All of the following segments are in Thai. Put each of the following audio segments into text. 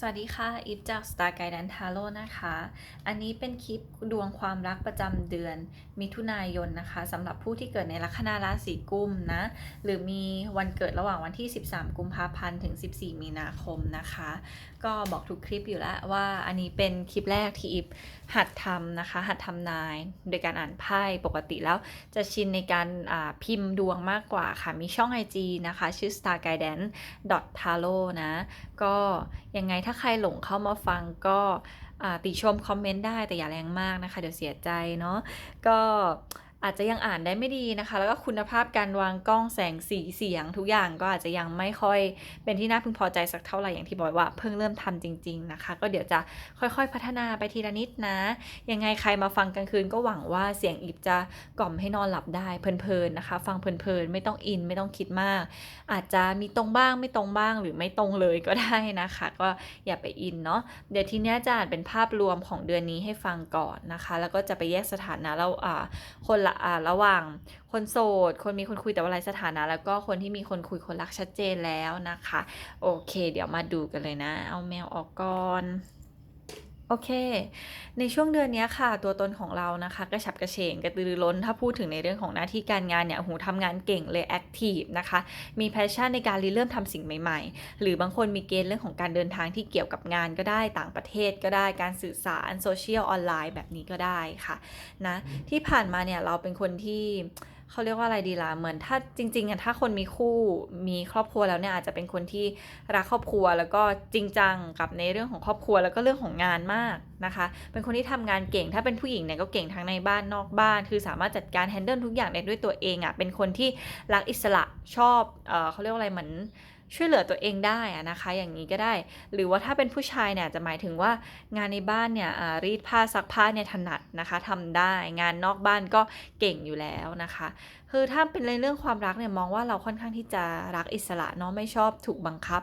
สวัสดีค่ะ อิฟจาก Star Guidance Tarot นะคะ อันนี้เป็นคลิปดวงความรักประจำเดือนมิถุนายนนะคะสำหรับผู้ที่เกิดในลัคนาราศีกุมนะ หรือมีวันเกิดระหว่างวันที่ 13 กุมภาพันธ์ถึง 14 มีนาคมนะคะ ก็บอกทุกคลิปอยู่แล้วว่าอันนี้เป็นคลิปแรกที่อิฟหัดทำนะคะ หัดทำนาย โดยการอ่านไพ่ปกติแล้วจะชินในการอ่าพิมพ์ดวงมากกว่าค่ะ มีช่อง IG นะคะ ชื่อ star guidance tarot นะ ก็ยังไงถ้าใครหลงเข้ามาฟังก็อ่าติชมคอมเมนต์ได้แต่อย่าแรงมากนะคะ เดี๋ยวเสียใจเนาะก็ อาจจะยังอ่านได้ไม่ดีนะคะ แล้วก็คุณภาพการวางกล้องแสงสีเสียง ทุกอย่างก็อาจจะยังไม่ค่อยเป็นที่น่าพึงพอใจสักเท่าไหร่อย่างที่บอกว่าเพิ่งเริ่มทำจริง ๆนะคะ ก็เดี๋ยวจะค่อยๆพัฒนาไปทีละนิดนะ ยังไงใครมาฟังกลางคืนก็หวังว่าเสียงอิบจะกล่อมให้นอนหลับได้เพลินๆนะคะ ฟังเพลินๆไม่ต้องอินไม่ต้องคิดมาก อาจจะมีตรงบ้างไม่ตรงบ้างหรือไม่ตรงเลยก็ได้นะคะ ก็อย่าไปอินเนาะเดี๋ยวทีเนี้ยจะอ่านเป็นภาพรวมของเดือนนี้ให้ฟังก่อนนะคะ แล้วก็จะไปแยกสถานะแล้วอ่าคนละระหว่างคนโสด คนมีคนคุยแต่ว่าไรสถานะ แล้วก็คนที่มีคนคุยคนรักชัดเจนแล้วนะคะ โอเค เดี๋ยวมาดูกันเลยนะ เอาแมวออกก่อน โอเค ในช่วงเดือนนี้ค่ะ ตัวตนของเรานะคะ กระฉับกระเฉงกระตือรือร้น ถ้าพูดถึงในเรื่องของหน้าที่การงานเนี่ยหูทำงานเก่งเลยแอคทีฟนะคะ มีแพชชั่นในการริเริ่มทำสิ่งใหม่ ๆ หรือบางคนมีเกณฑ์เรื่องของการเดินทางที่เกี่ยวกับงานก็ได้ต่างประเทศก็ได้การสื่อสารโซเชียลออนไลน์แบบนี้ก็ได้ค่ะนะที่ผ่านมาเนี่ยเราเป็นคนที่ เขาเรียกว่าอะไรดีล่ะเหมือนถ้าจริงๆอะถ้าคนมีคู่มีครอบครัวแล้วเนี่ยอาจจะเป็นคนที่รักครอบครัวแล้วก็จริงจังกับในเรื่องของครอบครัวแล้วก็เรื่องของงานมากนะคะ เป็นคนที่ทำงานเก่ง ถ้าเป็นผู้หญิงเนี่ยก็เก่งทั้งในบ้านนอกบ้าน คือสามารถจัดการแฮนเดิลทุกอย่างได้ด้วยตัวเองอะ่ะเป็นคนที่รักอิสระชอบเออเขาเรียกว่าอะไรเหมือน ช่วยเหลือตัวเองได้นะคะ อย่างนี้ก็ได้ หรือว่าถ้าเป็นผู้ชายเนี่ยจะหมายถึงว่างานในบ้านเนี่ยรีดผ้าซักผ้าเนี่ยถนัดนะคะทำได้งานนอกบ้านก็เก่งอยู่แล้วนะคะ คือถ้าเป็นในเรื่องความรักเนี่ยมองว่าเราค่อนข้างที่จะรักอิสระเนาะไม่ชอบถูกบังคับ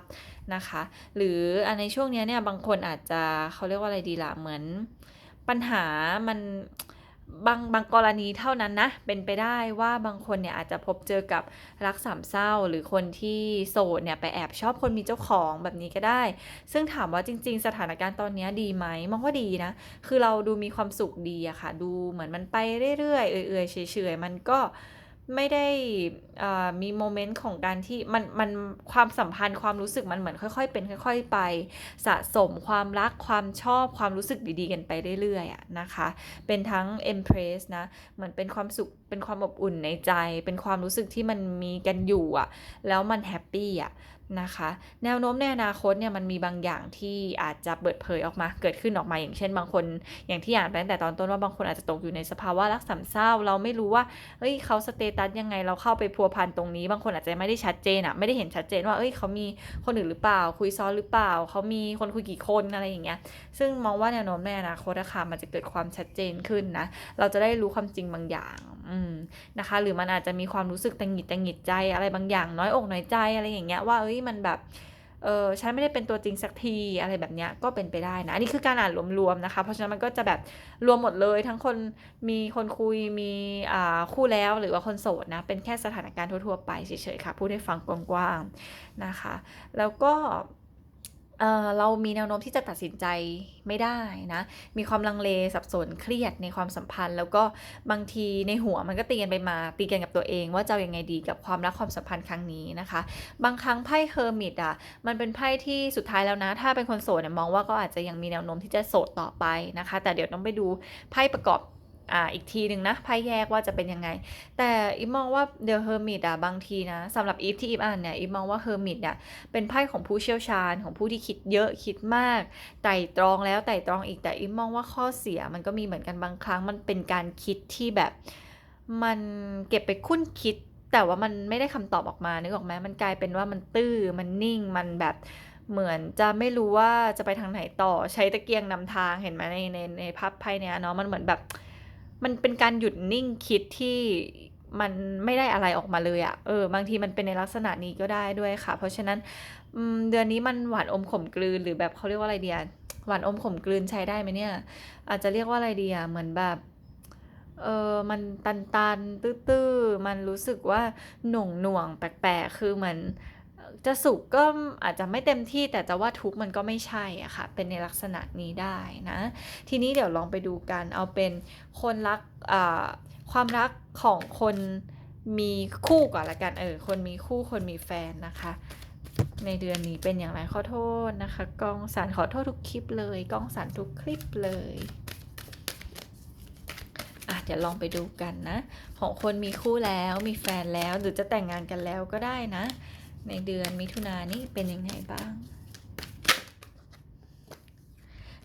นะคะ หรือในช่วงนี้เนี่ยบางคนอาจจะเขาเรียกว่าอะไรดีล่ะเหมือนปัญหามัน บางบางกรณีเท่านั้นนะ เป็นไปได้ว่าบางคนเนี่ยอาจจะพบเจอกับรักสามเศร้า หรือคนที่โสดเนี่ยไปแอบชอบคนมีเจ้าของแบบนี้ก็ได้ ซึ่งถามว่าจริง ๆ สถานการณ์ตอนนี้ดีไหมมองว่าดีนะ คือเราดูมีความสุขดีอะค่ะ ดูเหมือนมันไปเรื่อยๆเอื่อยๆเฉยๆมันก็ ไม่ได้มีโมเมนต์ของการที่มันมันความสัมพันธ์ความรู้สึกมันเหมือนค่อย ๆ เป็นค่อย ๆ ไปสะสมความรักความชอบความรู้สึกดีๆ กันไปเรื่อยๆนะคะ เป็นทั้ง empress นะเหมือนเป็นความสุขเป็นความอบอุ่นในใจ เป็นความรู้สึกที่มันมีกันอยู่อะแล้วมันแฮปปี้อะ นะคะ แนวโน้มในอนาคตเนี่ยมันมีบางอย่างที่อาจจะเปิดเผยออกมา เกิดขึ้นออกมาอย่างเช่นบางคน อย่างที่อ่านไปตั้งแต่ตอนต้นว่าบางคนอาจจะตกอยู่ในสภาวะรักสามเศร้า เราไม่รู้ว่าเอ้ยเขาสเตตัสยังไงเราเข้าไปพัวพันตรงนี้ บางคนอาจจะไม่ได้ชัดเจนอะไม่ได้เห็นชัดเจนว่าเอ้ยเขามีคนอื่นหรือเปล่า คุยซ้อนหรือเปล่า เขามีคนคุยกี่คนอะไรอย่างเงี้ย ซึ่งมองว่าแนวโน้มในอนาคตอะค่ะมันจะเกิดความชัดเจนขึ้นนะ เราจะได้รู้ความจริงบางอย่าง อืมนะคะ หรือมันอาจจะมีความรู้สึกตังหิดตังหิดใจอะไรบางอย่างน้อยอกน้อยใจอะไรอย่างเงี้ยว่าเอ้ยมันแบบเออฉันไม่ได้เป็นตัวจริงสักทีอะไรแบบเนี้ยก็เป็นไปได้นะ อันนี้คือการอ่านรวมๆนะคะ เพราะฉะนั้นมันก็จะแบบรวมหมดเลยทั้งคนมีคนคุยมีอ่าคู่แล้วหรือว่าคนโสดนะ เป็นแค่สถานการณ์ทั่วๆไปเฉยๆค่ะ พูดให้ฟังกว้างๆนะคะ แล้วก็ เอ่อเรามีแนวโน้มที่จะตัดสินใจไม่ได้นะ มีความลังเลสับสนเครียดในความสัมพันธ์ แล้วก็บางทีในหัวมันก็ตีกันไปมาตีกันกับตัวเอง ว่าจะยังไงดีกับความรักความสัมพันธ์ครั้งนี้นะคะ บางครั้งไพ่เฮอร์มิตอะมันเป็นไพ่ที่สุดท้ายแล้วนะ ถ้าเป็นคนโสดเนี่ยมองว่าก็อาจจะยังมีแนวโน้มที่จะโสดต่อไปนะคะ แต่เดี๋ยวต้องไปดูไพ่ประกอบ อ่าอีกทีหนึ่งนะไพ่แยกว่าจะเป็นยังไง แต่อีมองว่าเดอะเฮอร์มิตอะบางทีนะสำหรับอีฟที่อีฟอ่านเนี่ยอีมองว่าเฮอร์มิตเนี่ยเป็นไพ่ของผู้เชี่ยวชาญของผู้ที่คิดเยอะคิดมากไต่ตรองแล้วไต่ตรองอีกแต่อีมองว่าข้อเสียมันก็มีเหมือนกันบางครั้ง มันเป็นการคิดที่แบบ มันเก็บไปคุ้นคิด แต่ว่ามันไม่ได้คำตอบออกมานึกออกไหมมันกลายเป็นว่ามันตื้อมันนิ่งมันแบบเหมือนจะไม่รู้ว่าจะไปทางไหนต่อใช้ตะเกียงนำทางเห็นไหมในในในพับไพ่เนี้ยเนาะมันเหมือนแบบ มันเป็นการหยุดนิ่งคิดที่มันไม่ได้อะไรออกมาเลยอะเออบางทีมันเป็นในลักษณะนี้ก็ได้ด้วยค่ะ เพราะฉะนั้นเดือนนี้มันหวานอมขมกลืนหรือแบบเขาเรียกว่าอะไรเดียหวานอมขมกลืนใช้ได้ไหมเนี่ย อาจจะเรียกว่าอะไรเดีอะเหมือนแบบเออมันตันตันตื้อๆ มันรู้สึกว่าหน่วงหน่วงแปลกๆ คือเหมือน จะสุขก็อาจจะไม่เต็มที่แต่จะว่าทุกมันก็ไม่ใช่อะค่ะ เป็นในลักษณะนี้ได้นะ ทีนี้เดี๋ยวลองไปดูกันเอาเป็นคนรักความรักของคนมีคู่ก่อนละกันเออคนมีคู่คนมีแฟนนะคะ ในเดือนนี้เป็นอย่างไรขอโทษนะคะกล้องสารขอโทษทุกคลิปเลยกล้องสารทุกคลิปเลยอะเดี๋ยวลองไปดูกันนะ ของคนมีคู่แล้วมีแฟนแล้วหรือจะแต่งงานกันแล้วก็ได้นะ ในเดือนมิถุนายนนี่เป็นยังไงบ้าง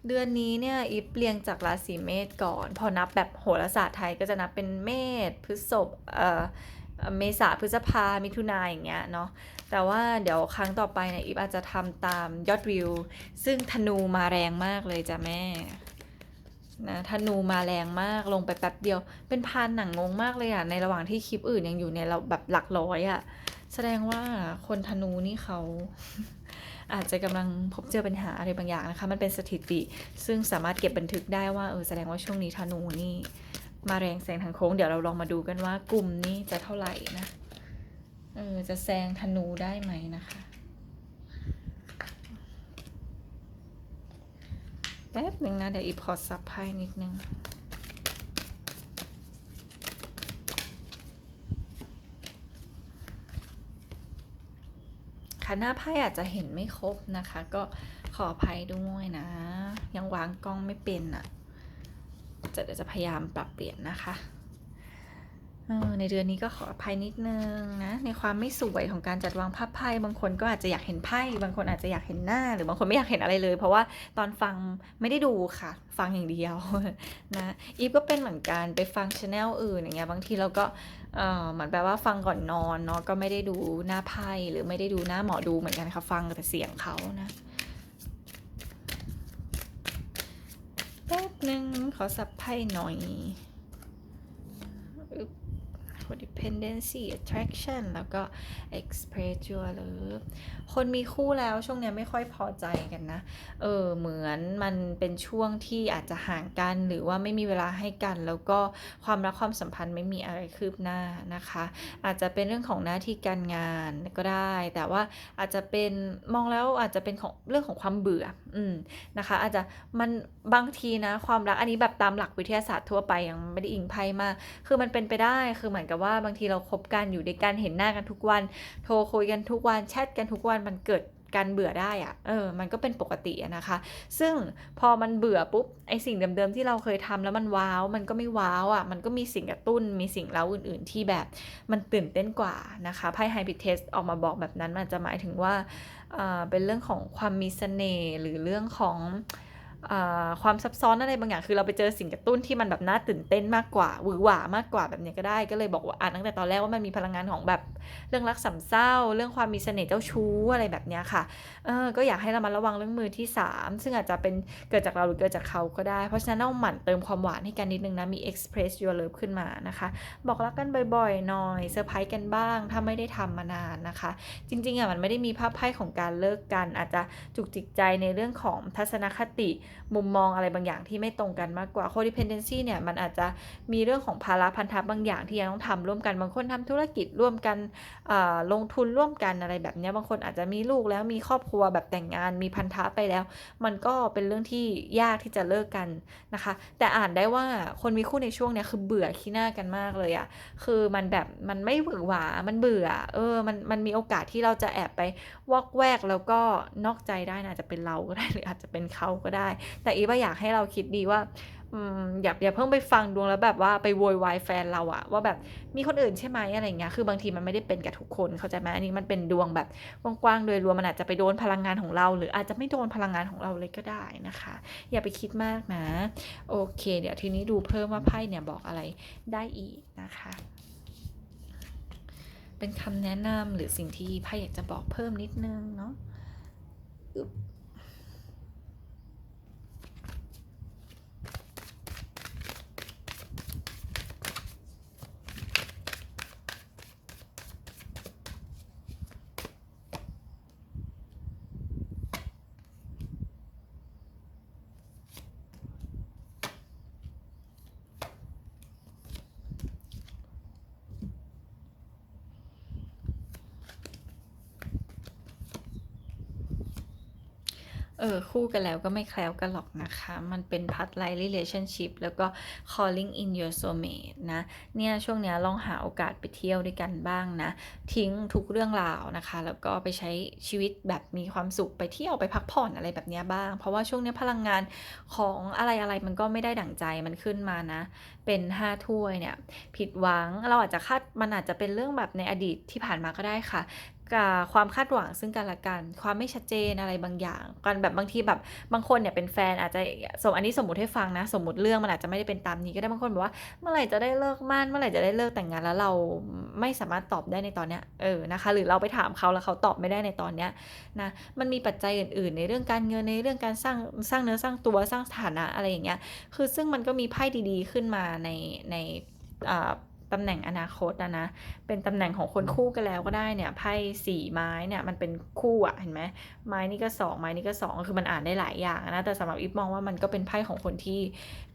เดือนนี้เนี่ยอีฟเรียงจากราศีเมษก่อน พอนับแบบโหราศาสตร์ไทยก็จะนับเป็นเมษพฤษภเอ่อเอ่อเมษาพฤษภามิถุนายอย่างเงี้ยเนาะแต่ว่าเดี๋ยวครั้งต่อไปเนี่ยอีฟอาจจะทำตามยอดวิว ซึ่งธนูมาแรงมากเลยจ้ะแม่นะธนูมาแรงมากลงไปแป๊บเดียว เป็นพานหนังงงมากเลยอะในระหว่างที่คลิปอื่นยังอยู่ในเราแบบหลักร้อยอะ แสดงว่าคนธนูนี่เขา อาจจะกำลังพบเจอปัญหาอะไรบางอย่างนะคะ มันเป็นสถิติ ซึ่งสามารถเก็บบันทึกได้ว่าเออแสดงว่าช่วงนี้ธนูนี่ มาแรงแซงทางโค้งเดี๋ยวเราลองมาดูกันว่ากลุ่มนี้จะเท่าไหร่นะเออจะแซงธนูได้ไหมนะคะแป๊บหนึ่งนะเดี๋ยวอีพอร์ตซับไพ่นิดนึง หน้าไพ่อาจจะเห็นไม่ครบนะคะ ก็ขออภัยด้วยนะ ยังวางกล้องไม่เป็นอะจะเดี๋ยวจะพยายามปรับเปลี่ยนนะคะ ในเดือนนี้ก็ขออภัยนิดนึงนะในความไม่สวยของการจัดวางภาพไพ่บางคนก็อาจจะอยากเห็นไพ่บางคนอาจจะอยากเห็นหน้า หรือบางคนไม่อยากเห็นอะไรเลย เพราะว่าตอนฟังไม่ได้ดูค่ะ ฟังอย่างเดียวนะอีฟก็เป็นเหมือนกันไปฟังชแนลอื่นอย่างเงี้ยบางทีเราก็เออเหมือนแบบว่าฟังก่อนนอนเนาะก็ไม่ได้ดูหน้าไพ่หรือไม่ได้ดูหน้าหมอดูเหมือนกันค่ะฟังแต่เสียงเขานะแป๊บนึงขอสับไพ่หน่อย codependency attraction แล้วก็ express your love คนมีคู่แล้วช่วงนี้ไม่ค่อยพอใจกันนะ เออ เหมือนมันเป็นช่วงที่อาจจะห่างกัน หรือว่าไม่มีเวลาให้กัน แล้วก็ความรักความสัมพันธ์ไม่มีอะไรคืบหน้านะคะ อาจจะเป็นเรื่องของหน้าที่การงานก็ได้ แต่ว่าอาจจะเป็นมองแล้วอาจจะเป็นของเรื่องของความเบื่อ อืม นะคะ อาจจะมันบางทีนะ ความรักอันนี้แบบตามหลักวิทยาศาสตร์ทั่วไปยังไม่ได้อิงไพ่มาก คือมันเป็นไปได้ คือเหมือนกับว่าบางทีเราคบกันอยู่ด้วยกันเห็นหน้ากันทุกวัน โทรคุยกันทุกวันแชทกันทุกวันมันเกิดการเบื่อได้อะเออ มันก็เป็นปกตินะคะ ซึ่งพอมันเบื่อปุ๊บ ไอสิ่งเดิมๆที่เราเคยทำแล้วมันว้าว มันก็ไม่ว้าวอะมันก็มีสิ่งกระตุ้น มีสิ่งเล้าอื่นๆ ที่แบบมันตื่นเต้นกว่านะคะ ไพ่ไฮพิเทสออกมาบอกแบบนั้นมันจะหมายถึงว่าอ่าเป็นเรื่องของความมีเสน่ห์หรือเรื่องของ ความซับซ้อนอะไรบางอย่างคือเราไปเจอสิ่งกระตุ้นที่มันแบบน่าตื่นเต้นมากกว่าหวือหวามากกว่าแบบนี้ก็ได้ ก็เลยบอกว่าอ่านตั้งแต่ตอนแรกว่ามันมีพลังงานของแบบเรื่องรักสามเศร้า เรื่องความมีเสน่ห์เจ้าชู้อะไรแบบนี้ค่ะเออก็อยากให้เรามาระวังเรื่องมือที่ 3 ซึ่งอาจจะเป็นเกิดจากเราหรือเกิดจากเขาก็ได้ เพราะฉะนั้นต้องหมั่นเติมความหวานให้กันนิดนึงนะมี express your love ขึ้นมานะคะ บอกรักกันบ่อยๆหน่อยเซอร์ไพรส์กันบ้าง ถ้าไม่ได้ทำมานานนะคะ จริงๆอะมันไม่ได้มีภาพไพ่ของการเลิกกัน อาจจะจุกจิกใจในเรื่องของทัศนคติมุมมองอะไรบางอย่างที่ไม่ตรงกันมากกว่า codependency เนี่ยมันอาจจะมีเรื่องของภาระพันธะบางอย่างที่ยังต้องทำร่วมกัน บางคนทำธุรกิจร่วมกันลงทุนร่วมกันอะไรแบบนี้บางคนอาจจะมีลูกแล้วมีครอบครัวแบบแต่งงานมีพันธะไปแล้ว มันก็เป็นเรื่องที่ยากที่จะเลิกกันนะคะ แต่อ่านได้ว่าคนมีคู่ในช่วงเนี้ยคือเบื่อขี้หน้ากันมากเลยอะคือมันแบบมันไม่หวือหวา มันเบื่อ เออ มันมันมีโอกาสที่เราจะแอบไปวอกแวกแล้วก็นอกใจได้นะอาจจะเป็นเราก็ได้หรืออาจจะเป็นเขาก็ได้แต่อีว่าอยากให้เราคิดดีว่าอย่าอย่าเพิ่งไปฟังดวงแล้วแบบว่าไปโวยวายแฟนเราอะว่าแบบมีคนอื่นใช่ไหมอะไรเงี้ยคือบางทีมันไม่ได้เป็นกับทุกคนเข้าใจไหมอันนี้มันเป็นดวงแบบกว้างๆโดยรวมมันอาจจะไปโดนพลังงานของเรา หรืออาจจะไม่โดนพลังงานของเราเลยก็ได้นะคะ อย่าไปคิดมากนะโอเค เดี๋ยวทีนี้ดูเพิ่มว่าไพ่เนี่ยบอกอะไรได้อีกนะคะ เป็นคำแนะนำหรือสิ่งที่ไพ่อยากจะบอกเพิ่มนิดนึงเนาะ ออคู่กันแล้วก็ไม่แคล้วกันหรอกนะคะ มันเป็นพัดไล relationship แล้วก็ calling in your soulmate นะ เนี่ยช่วงเนี้ยลองหาโอกาสไปเที่ยวด้วยกันบ้างนะ ทิ้งทุกเรื่องราวนะคะ แล้วก็ไปใช้ชีวิตแบบมีความสุขไปเที่ยวไปพักผ่อนอะไรแบบนี้บ้าง เพราะว่าช่วงเนี้ยพลังงานของอะไรอะไรมันก็ไม่ได้ดั่งใจมันขึ้นมานะ เป็นห้าถ้วยเนี่ยผิดหวังเราอาจจะคาดมันอาจจะเป็นเรื่องแบบในอดีตที่ผ่านมาก็ได้ค่ะ กับความคาดหวังซึ่งกันและกัน ความไม่ชัดเจนอะไรบางอย่างกันแบบบางทีแบบบางคนเนี่ยเป็นแฟนอาจจะสมอันนี้สมมติให้ฟังนะ สมมติเรื่องมันอาจจะไม่ได้เป็นตามนี้ก็ได้บางคนบอกว่าเมื่อไหร่จะได้เลิกมั่นเมื่อไหร่จะได้เลิกแต่งงานแล้วเราไม่สามารถตอบได้ในตอนเนี้ยเออนะคะ หรือเราไปถามเขาแล้วเขาตอบไม่ได้ในตอนเนี้ยนะมันมีปัจจัยอื่น ๆ ในเรื่องการเงินในเรื่องการสร้างสร้างเนื้อสร้างตัวสร้างสถานะอะไรอย่างเงี้ยคือซึ่งมันก็มีไพ่ดีๆ ขึ้นมาในในอ่า ตำแหน่งอนาคตนะนะ เป็นตำแหน่งของคนคู่กันแล้วก็ได้เนี่ยไพ่สี่ไม้เนี่ยมันเป็นคู่อะเห็นไหมไม้นี่ก็สองไม้นี่ก็สองคือมันอ่านได้หลายอย่างนะแต่สำหรับอีฟมองว่ามันก็เป็นไพ่ของคนที่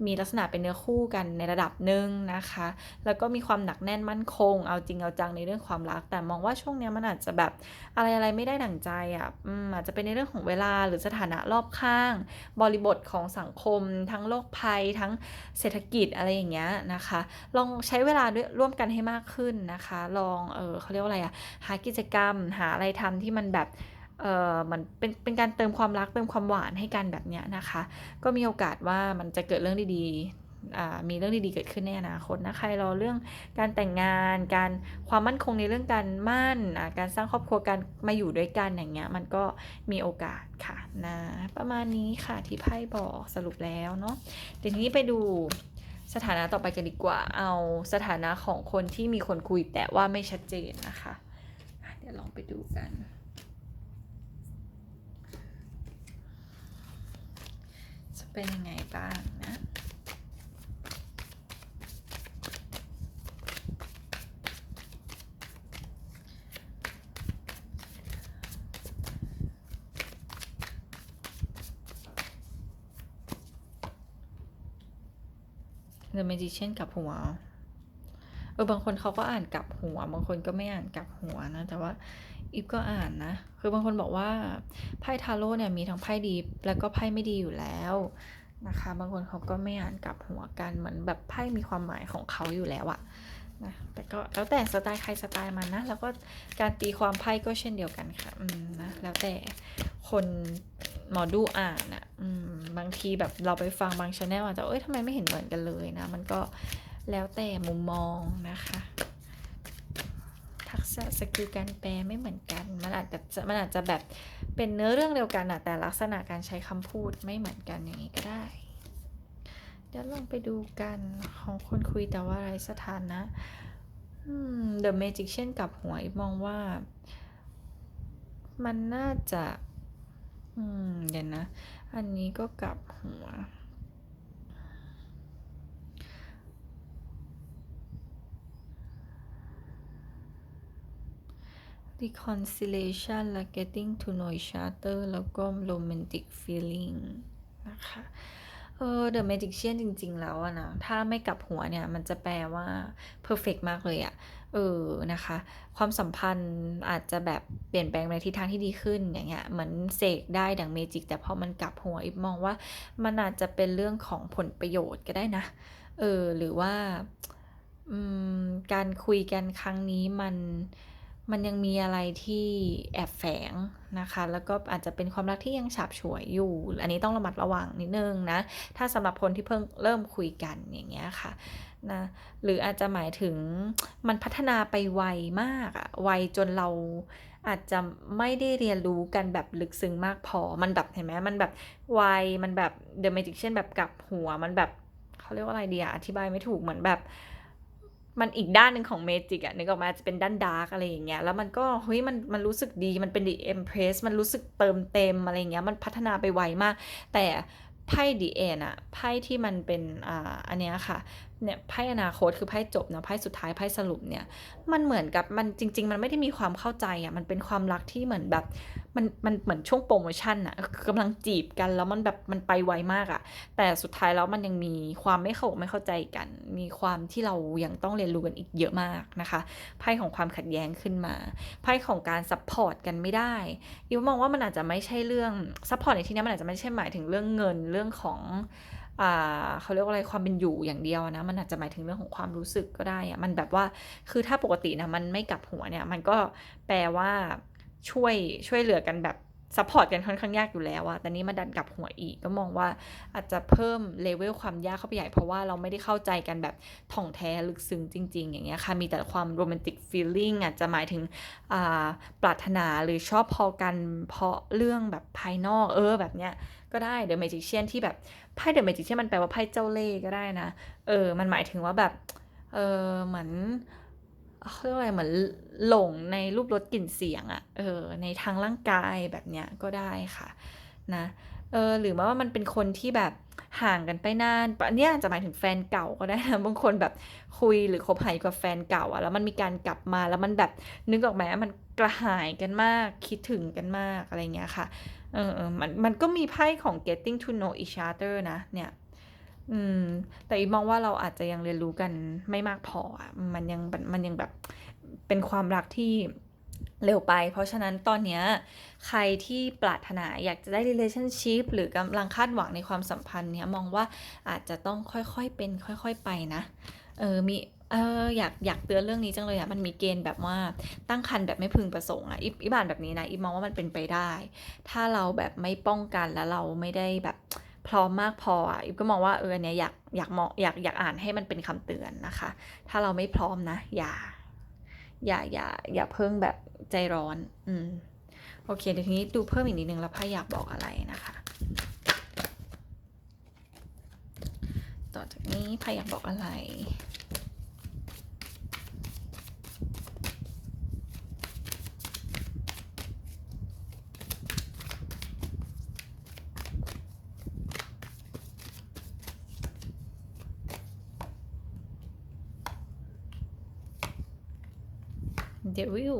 มีลักษณะเป็นเนื้อคู่กันในระดับหนึ่งนะคะ แล้วก็มีความหนักแน่นมั่นคง เอาจริงเอาจังในเรื่องความรัก แต่มองว่าช่วงนี้มันอาจจะแบบอะไรอะไรไม่ได้ดั่งใจอะอืมอาจจะเป็นในเรื่องของเวลาหรือสถานะรอบข้าง บริบทของสังคม ทั้งโลกภัยทั้งเศรษฐกิจอะไรอย่างเงี้ยนะคะ ลองใช้เวลาด้วยร่วมกันให้มากขึ้นนะคะ ลองเออเขาเรียกว่าอะไรอะหากิจกรรม หาอะไรทำที่มันแบบเออมันเป็นเป็นการเติมความรักเติมความหวานให้กันแบบเนี้ยนะคะ ก็มีโอกาสว่ามันจะเกิดเรื่องดีมีเรื่องดีๆเกิดขึ้นในอนาคตนะใครรอเรื่องการแต่งงาน การความมั่นคงในเรื่องการมั่นการสร้างครอบครัวการมาอยู่ด้วยกันอย่างเงี้ยมันก็มีโอกาสค่ะนะประมาณนี้ค่ะที่ไพ่บอกสรุปแล้วเนาะเดี๋ยวนี้ไปดู สถานะต่อไปกันดีกว่า เอาสถานะของคนที่มีคนคุยแต่ว่าไม่ชัดเจนนะคะ เดี๋ยวลองไปดูกันจะเป็นยังไงบ้างนะ The Magician กับหัวเออบางคนเขาก็อ่านกลับหัว บางคนก็ไม่อ่านกลับหัวนะ แต่ว่าอีฟก็อ่านนะ คือบางคนบอกว่าไพ่ทาโร่เนี่ยมีทั้งไพ่ดีแล้วก็ไพ่ไม่ดีอยู่แล้วนะคะ บางคนเขาก็ไม่อ่านกลับหัวกัน เหมือนแบบไพ่มีความหมายของเขาอยู่แล้วอะนะ แต่ก็แล้วแต่สไตล์ใครสไตล์มันนะ แล้วก็การตีความไพ่ก็เช่นเดียวกันค่ะ อืมนะ แล้วแต่คน หมอดูอ่านอะอืมบางทีแบบเราไปฟังบางชาแนลอาจจะเอ้ยทำไมไม่เห็นเหมือนกันเลยนะ มันก็แล้วแต่มุมมองนะคะ ทักษะสกิลการแปลไม่เหมือนกัน มันอาจจะมันอาจจะแบบเป็นเนื้อเรื่องเดียวกันอะแต่ลักษณะการใช้คำพูดไม่เหมือนกันอย่างนี้ก็ได้เดี๋ยวลองไปดูกันของคนคุยแต่ว่าไรสถานะ The Magician กับหัวมองว่า มันน่าจะ อืม เดี๋ยวนะ อันนี้ก็กลับหัว reconciliation และ getting to know each other แล้วก็ romantic feeling นะคะ เออ The Magician จริง ๆ แล้วอะนะ ถ้าไม่กลับหัวเนี่ย มันจะแปลว่า perfect มากเลยอะเออ นะคะ ความสัมพันธ์อาจจะแบบเปลี่ยนแปลงในทิศทางที่ดีขึ้นอย่างเงี้ย เหมือนเสกได้ดังเมจิก แต่พอมันกลับหัวอีฟมองว่า มันอาจจะเป็นเรื่องของผลประโยชน์ก็ได้นะ เออ หรือว่าการคุยกันครั้งนี้มัน มันยังมีอะไรที่แอบแฝงนะคะ แล้วก็อาจจะเป็นความรักที่ยังฉาบฉวยอยู่ อันนี้ต้องระมัดระวังนิดนึงนะ ถ้าสำหรับคนที่เพิ่งเริ่มคุยกันอย่างเงี้ยค่ะนะหรืออาจจะหมายถึงมันพัฒนาไปไวมากอะไวจนเราอาจจะไม่ได้เรียนรู้กันแบบลึกซึ้งมากพอ มันแบบเห็นไหมมันแบบไวมันแบบ The Magician แบบกลับหัว มันแบบเขาเรียกว่าอะไรดีอะอธิบายไม่ถูกเหมือนแบบ มันอีกด้านหนึ่งของเมจิกอะนึกออกมาจะเป็นด้านดาร์กอะไรอย่างเงี้ยแล้วมันก็เฮ้ยมันมันรู้สึกดีมันเป็นดีเอ็มเพรสมันรู้สึกเติมเต็มอะไรเงี้ยมันพัฒนาไปไวมาก แต่ไพ่ดีเอ็นอะไพ่ที่มันเป็นอ่าอันเนี้ยค่ะเนี่ยไพ่อนาคตคือไพ่จบนะไพ่สุดท้ายไพ่สรุปเนี่ยมันเหมือนกับมันจริง ๆ มันไม่ได้มีความเข้าใจอะมันเป็นความรักที่เหมือนแบบ มันมันเหมือนช่วงโปรโมชั่นอะกำลังจีบกันแล้วมันแบบมันไปไวมากอะแต่สุดท้ายแล้วมันยังมีความไม่เข้าไม่เข้าใจกัน มีความที่เรายังต้องเรียนรู้กันอีกเยอะมากนะคะไพ่ของความขัดแย้งขึ้นมาไพ่ของการซัพพอร์ตกันไม่ได้ยูมองว่ามันอาจจะไม่ใช่เรื่องซัพพอร์ตในที่นี้มันอาจจะไม่ใช่หมายถึงเรื่องเงินเรื่องของอ่าเขาเรียกว่าอะไรความเป็นอยู่อย่างเดียวนะ มันอาจจะหมายถึงเรื่องของความรู้สึกก็ได้อะมันแบบว่าคือถ้าปกตินะมันไม่กลับหัวเนี่ย มันก็แปลว่า ช่วยช่วยเหลือกันแบบซัพพอร์ตกันค่อนข้างยากอยู่แล้วอะแต่นี้มาดันกลับหัวอีกก็มองว่าอาจจะเพิ่มเลเวลความยากเข้าไปใหญ่เพราะว่าเราไม่ได้เข้าใจกันแบบถ่องแท้ลึกซึ้งจริง ๆ อย่างเงี้ยค่ะ มีแต่ความโรแมนติกฟีลลิ่งอาจจะหมายถึงอ่าปรารถนาหรือชอบพอกันเพราะเรื่องแบบภายนอกเออแบบเนี้ยก็ได้เดอะเมจิเชียนที่แบบไพ่เดอะเมจิเชียนมันแปลว่าไพ่เจ้าเล่ห์ก็ได้นะ เออ มันหมายถึงว่าแบบ เออเหมือน เขาเรียกอะไรเหมือนหลงในรูปรสกลิ่นเสียงอะเออในทางร่างกายแบบเนี้ยก็ได้ค่ะนะเออหรือว่ามันเป็นคนที่แบบห่างกันไปนานปะเนี่ยอาจจะหมายถึงแฟนเก่าก็ได้นะบางคนแบบคุยหรือคบหายกับแฟนเก่าอะแล้วมันมีการกลับมาแล้วมันแบบนึกออกไหมมันกระหายกันมากคิดถึงกันมากอะไรเงี้ยค่ะเออมันมันก็มีไพ่ของ getting to know each other นะเนี่ย อืม แต่อีมองว่าเราอาจจะยังเรียนรู้กันไม่มากพออะมันยังมันยังแบบเป็นความรักที่เร็วไป เพราะฉะนั้นตอนเนี้ยใครที่ปรารถนาอยากจะได้ relationship หรือกำลังคาดหวังในความสัมพันธ์เนี้ยมองว่าอาจจะต้องค่อยๆเป็น ค่อยๆไปนะ เออมีเอออยากอยากเตือนเรื่องนี้จังเลยอะมันมีเกณฑ์แบบว่าตั้งครรภ์แบบไม่พึงประสงค์อะอีอีบานแบบนี้นะอีมองว่ามันเป็นไปได้ ถ้าเราแบบไม่ป้องกันแล้วเราไม่ได้แบบ พร้อมมากพออะอีฟก็มองว่าเออเนี้ยอยากอยากมองอยากอยากอ่านให้มันเป็นคำเตือนนะคะ ถ้าเราไม่พร้อมนะ อย่า อย่าอย่าอย่าเพิ่งแบบใจร้อน อืมโอเคเดี๋ยวทีนี้ดูเพิ่มอีกนิดนึงแล้วพ่าอยากบอกอะไรนะคะ ต่อจากนี้พ่าอยากบอกอะไร เดวิล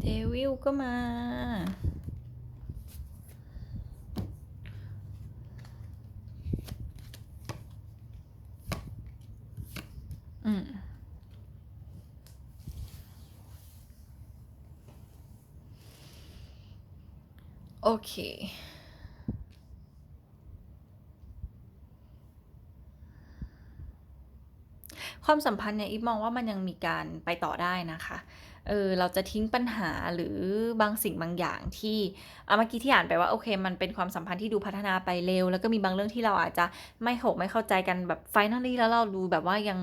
เดวิลก็มา อืมโอเค ความสัมพันธ์เนี่ยอีฟมองว่ามันยังมีการไปต่อได้นะคะเออเราจะทิ้งปัญหาหรือบางสิ่งบางอย่างที่เอามื่อกี้ที่อ่านไปว่าโอเค มันเป็นความสัมพันธ์ที่ดูพัฒนาไปเร็ว แล้วก็มีบางเรื่องที่เราอาจจะไม่หกไม่เข้าใจกันแบบไฟนอลลี่แล้วเราดูแบบว่ายัง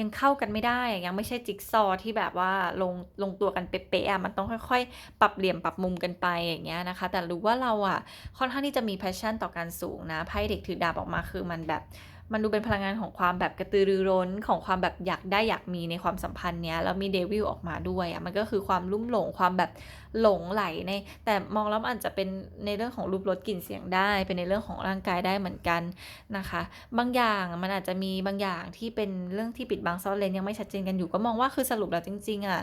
ยังเข้ากันไม่ได้ยังไม่ใช่จิ๊กซอว์ที่แบบว่าลงลงตัวกันเป๊ะๆอะมันต้องค่อยๆ ปรับเหลี่ยมปรับมุมกันไปอย่างเงี้ยนะคะ แต่รู้ว่าเราอะค่อนข้างที่จะมีแพชชั่นต่อการสูงนะไพ่เด็กถือดาบออกมาคือมันแบบ มันดูเป็นพลังงานของความแบบกระตือรือร้นของความแบบอยากได้อยากมีในความสัมพันธ์เนี้ยแล้วมีเดวิลออกมาด้วยอะ่ะมันก็คือความลุ่มหลงความแบบหลงไหลใน แต่มองแล้วมันอาจจะเป็นในเรื่องของรูปรสกลิ่นเสียงได้ เป็นในเรื่องของร่างกายได้เหมือนกันนะคะ บางอย่างมันอาจจะมีบางอย่างที่เป็นเรื่องที่ปิดบังซ่อนเลนยังไม่ชัดเจนกันอยู่ก็มองว่าคือสรุปแล้วจริงๆอะ่ะ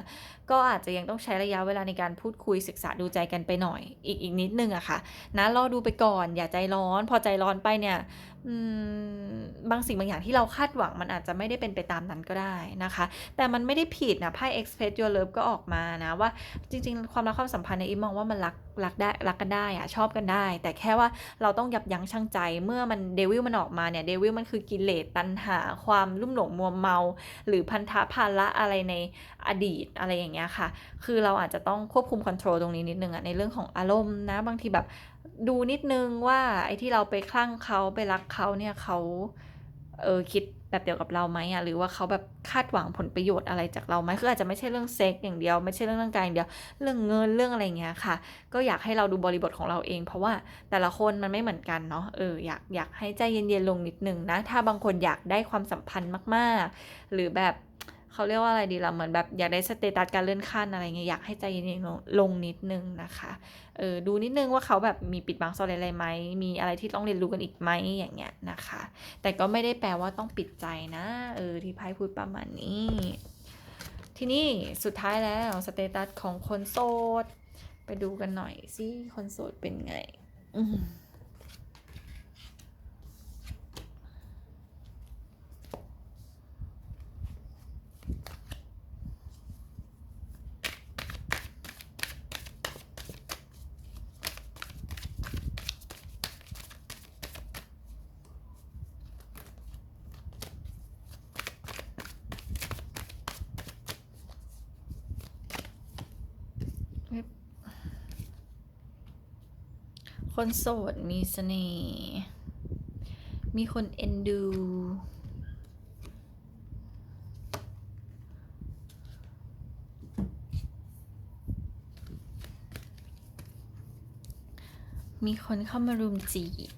ก็อาจจะยังต้องใช้ระยะเวลาในการพูดคุยศึกษาดูใจกันไปหน่อย อีกอีกนิดนึงอะค่ะนะรอดูไปก่อนอย่าใจร้อน พอใจร้อนไปเนี่ย บางสิ่งบางอย่างที่เราคาดหวังมันอาจจะไม่ได้เป็นไปตามนั้นก็ได้นะคะ แต่มันไม่ได้ผิดนะไพ่ express your love ก็ออกมานะว่าจริง ๆ ความรักความสัมพันธ์ในอิมมองว่ามันรักรักได้รักกันได้อะชอบกันได้ แต่แค่ว่าเราต้องยับยั้งชั่งใจ เมื่อมันเดวิลมันออกมาเนี่ยเดวิลมันคือกิเลสตัณหา ความลุ่มหลงมัวเมา หรือพันธะภาระอะไรใน อดีตอะไรอย่างเงี้ยค่ะ คือเราอาจจะต้องควบคุมคอนโทรลตรงนี้นิดนึงอะในเรื่องของอารมณ์นะ บางทีแบบดูนิดนึงว่าไอ้ที่เราไปคลั่งเขาไปรักเขาเนี่ยเขาเออคิดแบบเดียวกับเราไหมอะหรือว่าเขาแบบคาดหวังผลประโยชน์อะไรจากเราไหมคืออาจจะไม่ใช่เรื่องเซ็กอย่างเดียว ไม่ใช่เรื่องร่างกายอย่างเดียว เรื่องเงินเรื่องอะไรเงี้ยค่ะ ก็อยากให้เราดูบริบทของเราเอง เพราะว่าแต่ละคนมันไม่เหมือนกันเนาะเอออยากอยากให้ใจเย็นๆลงนิดนึงนะ ถ้าบางคนอยากได้ความสัมพันธ์มากๆ หรือแบบ เขาเรียกว่าอะไรดีล่ะเหมือนแบบอยากได้สเตตัสการเลื่อนขั้นอะไรเงี้ยอยากให้ใจเย็นลงลงนิดนึงนะคะเออดูนิดนึงว่าเขาแบบมีปิดบังซ่อนอะไรไหมมีอะไรที่ต้องเรียนรู้กันอีกไหมอย่างเงี้ยนะคะ แต่ก็ไม่ได้แปลว่าต้องปิดใจนะเออที่ไพ่พูดประมาณนี้ ทีนี้สุดท้ายแล้วสเตตัสของคนโสดไปดูกันหน่อยสิคนโสดเป็นไง อืม คนโสดมีเสน่ห์ มีคนเอ็นดู มีคนเข้ามารุมจีบ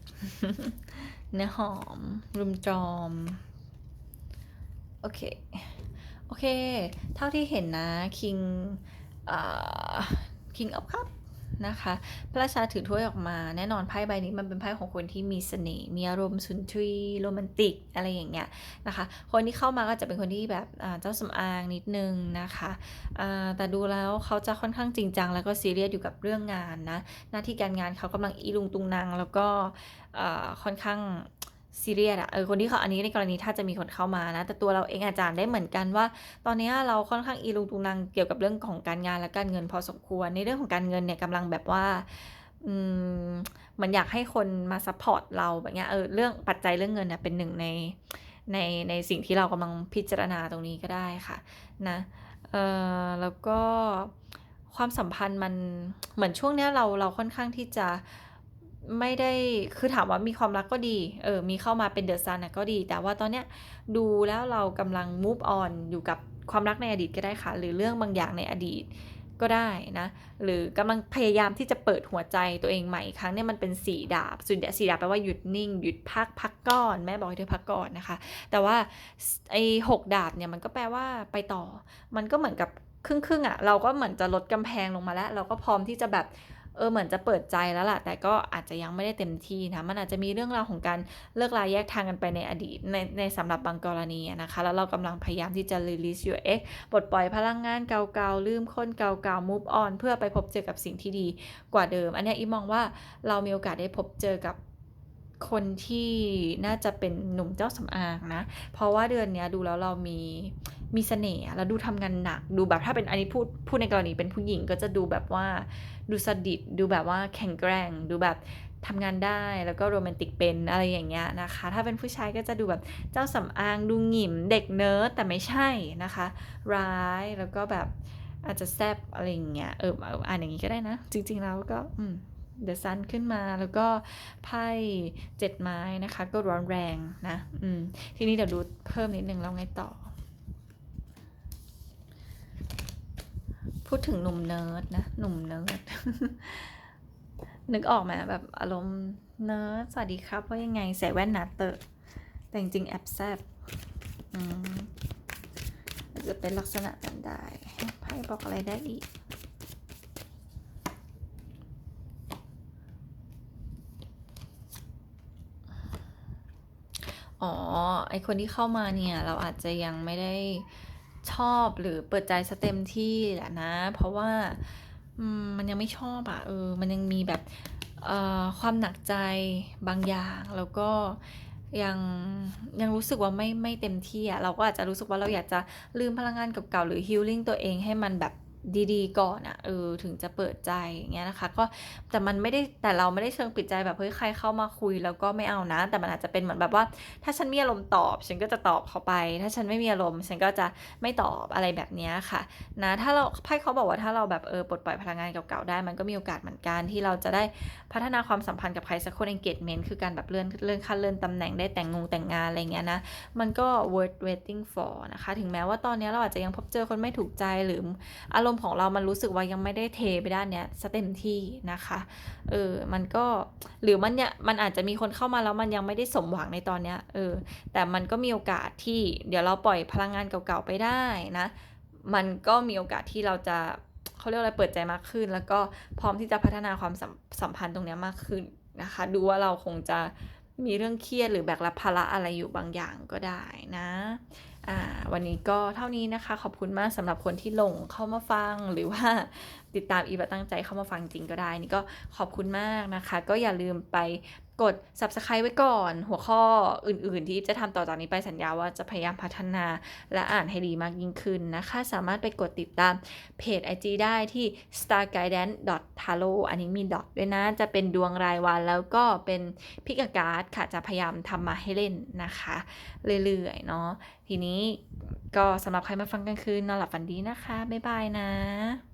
เนื้อหอม รุมจอม โอเค โอเค เท่าที่เห็นนะ คิงคิงออฟคัพ นะคะพระราชาถือถ้วยออกมา แน่นอนไพ่ใบนี้มันเป็นไพ่ของคนที่มีเสน่ห์มีอารมณ์สุนทรีโรแมนติกอะไรอย่างเงี้ยนะคะ คนที่เข้ามาก็จะเป็นคนที่แบบเจ้าสำอางนิดนึงนะคะแต่ดูแล้วเขาจะค่อนข้างจริงจัง แล้วก็ซีเรียสอยู่กับเรื่องงานนะหน้าที่การงานเขากำลังอีลุงตุงนางแล้วก็ค่อนข้าง ซีเรียสอะเออคนที่เขาอันนี้ในกรณีถ้าจะมีคนเข้ามานะ แต่ตัวเราเองอาจารย์ได้เหมือนกันว่า ตอนนี้เราค่อนข้างอีลุงตุงนางเกี่ยวกับเรื่องของการงานและการเงินพอสมควร ในเรื่องของการเงินเนี่ยกำลังแบบว่าอืมมันอยากให้คนมาซัพพอร์ตเราแบบเนี้ยเออเรื่องปัจจัยเรื่องเงินเนี่ยเป็นหนึ่งในในในสิ่งที่เรากำลังพิจารณาตรงนี้ก็ได้ค่ะนะเออแล้วก็ความสัมพันธ์มันเหมือนช่วงเนี้ยเราเราค่อนข้างที่จะ ไม่ได้คือถามว่ามีความรักก็ดีเออมีเข้ามาเป็นเดอะซันก็ดี แต่ว่าตอนเนี้ยดูแล้วเรากำลัง move on อยู่กับความรักในอดีตก็ได้ค่ะ หรือเรื่องบางอย่างในอดีตก็ได้นะ หรือกำลังพยายามที่จะเปิดหัวใจตัวเองใหม่อีกครั้งเนี่ยมันเป็นสีดาบส่วนใหญ่สีดาบแปลว่าหยุดนิ่ง หยุดพักพักก่อน แม่บอกให้เธอพักก่อนนะคะ แต่ว่าไอ้หกดาบเนี่ยมันก็แปลว่าไปต่อ มันก็เหมือนกับครึ่งครึ่งอะเราก็เหมือนจะลดกำแพงลงมาแล้ว เราก็พร้อมที่จะแบบ เออเหมือนจะเปิดใจแล้วล่ะ แต่ก็อาจจะยังไม่ได้เต็มที่นะ มันอาจจะมีเรื่องราวของการเลิกลาแยกทางกันไปในอดีตในในสำหรับบางกรณีนะคะ แล้วเรากำลังพยายามที่จะ release your ex ปลดปล่อยพลังงานเก่าๆ ลืมคนเก่าๆ move on เพื่อไปพบเจอกับสิ่งที่ดีกว่าเดิม อันนี้อีมองว่าเรามีโอกาสได้พบเจอกับ คนที่น่าจะเป็นหนุ่มเจ้าสำอางนะ เพราะว่าเดือนเนี้ยดูแล้วเรามีมีเสน่ห์แล้วดูทำงานหนักดูแบบถ้าเป็นอันนี้พูดพูดในกรณีเป็นผู้หญิงก็จะดูแบบว่าดูสดิตดูแบบว่าแข็งแกร่งดูแบบทำงานได้แล้วก็โรแมนติกเป็นอะไรอย่างเงี้ยนะคะ ถ้าเป็นผู้ชายก็จะดูแบบเจ้าสำอางดูหงิมเด็กเนิร์ดแต่ไม่ใช่นะคะ ร้ายแล้วก็แบบอาจจะแซบอะไรอย่างเงี้ยเอออ่านอย่างงี้ก็ได้นะ จริง ๆ แล้วก็อืม เดอะซันขึ้นมาแล้วก็ไพ่เจ็ดไม้นะคะ ก็ร้อนแรงนะอืมทีนี้เดี๋ยวดูเพิ่มนิดนึงแล้วไงต่อ พูดถึงหนุ่มเนิร์ดนะ หนุ่มเนิร์ดนึกออกไหมแบบอารมณ์เนิร์ดสวัสดีครับว่ายังไงใส่แว่นหนาเตอะแต่จริงๆแอบแซบอืมจะเป็นลักษณะนั้นได้ไพ่บอกอะไรได้อีก อ๋อ ไอคนที่เข้ามาเนี่ย เราอาจจะยังไม่ได้ชอบหรือเปิดใจสเต็มที่แหละนะ เพราะว่ามันยังไม่ชอบอะเออ มันยังมีแบบความหนักใจบางอย่างแล้วก็ยังยังรู้สึกว่าไม่ไม่เต็มที่อะเราก็อาจจะรู้สึกว่าเราอยากจะลืมพลังงานเก่าๆหรือฮีลลิ่งตัวเองให้มันแบบ ดีๆ ก่อนอะเออถึงจะเปิดใจอย่างเงี้ยนะคะ ก็แต่มันไม่ได้แต่เราไม่ได้เชิงปิดใจแบบเฮ้ยใครเข้ามาคุยแล้วก็ไม่เอานะ แต่มันอาจจะเป็นเหมือนแบบว่า ถ้าฉันมีอารมณ์ตอบ ฉันก็จะตอบเขาไป ถ้าฉันไม่มีอารมณ์ ฉันก็จะไม่ตอบอะไรแบบนี้ค่ะนะถ้าเราไพ่เขาบอกว่าถ้าเราแบบเออปลดปล่อยพลังงานเก่าๆได้ มันก็มีโอกาสเหมือนกันที่เราจะได้พัฒนาความสัมพันธ์กับใครสักคน engagement คือการแบบเลื่อนเลื่อนขั้นเลื่อนตำแหน่งได้แต่งงงแต่งงานอะไรเงี้ยนะมันก็ worth waiting for นะคะ ถึงแม้ว่าตอนนี้เราอาจจะยังพบเจอคนไม่ถูกใจหรืออารมณ์ของเรามันรู้สึกว่ายังไม่ได้เทไปด้านเนี้ยสเต็มที่นะคะ เออ มันก็หรือมันเนี่ยมันอาจจะมีคนเข้ามาแล้วมันยังไม่ได้สมหวังในตอนเนี้ย เออ แต่มันก็มีโอกาสที่เดี๋ยวเราปล่อยพลังงานเก่าๆไปได้นะ มันก็มีโอกาสที่เราจะเขาเรียกอะไรเปิดใจมากขึ้น แล้วก็พร้อมที่จะพัฒนาความสัมสมพันธ์ตรงเนี้ยมากขึ้นนะคะ ดูว่าเราคงจะมีเรื่องเครียดหรือแบกรับภาระอะไรอยู่บางอย่างก็ได้นะ วันนี้ก็เท่านี้นะคะ ขอบคุณมากสำหรับคนที่หลงเข้ามาฟังหรือว่าติดตามอีบบตั้งใจเข้ามาฟังจริงก็ได้ นี่ก็ขอบคุณมากนะคะ ก็อย่าลืมไป กด subscribe ไว้ก่อน หัวข้ออื่นๆ ที่จะทำต่อจากนี้ไปสัญญาว่าจะพยายามพัฒนาและอ่านให้ดีมากยิ่งขึ้นนะคะ สามารถไปกดติดตามเพจ IG ได้ที่ starguidance.tarot อันนี้มีดอทด้วยนะ จะเป็นดวงรายวันแล้วก็เป็นพิกการ์ดค่ะ จะพยายามทำมาให้เล่นนะคะ เรื่อยๆ เนาะทีนี้ก็สำหรับใครมาฟังกลางคืนนอนหลับฝันดีนะคะ บ๊ายบายนะ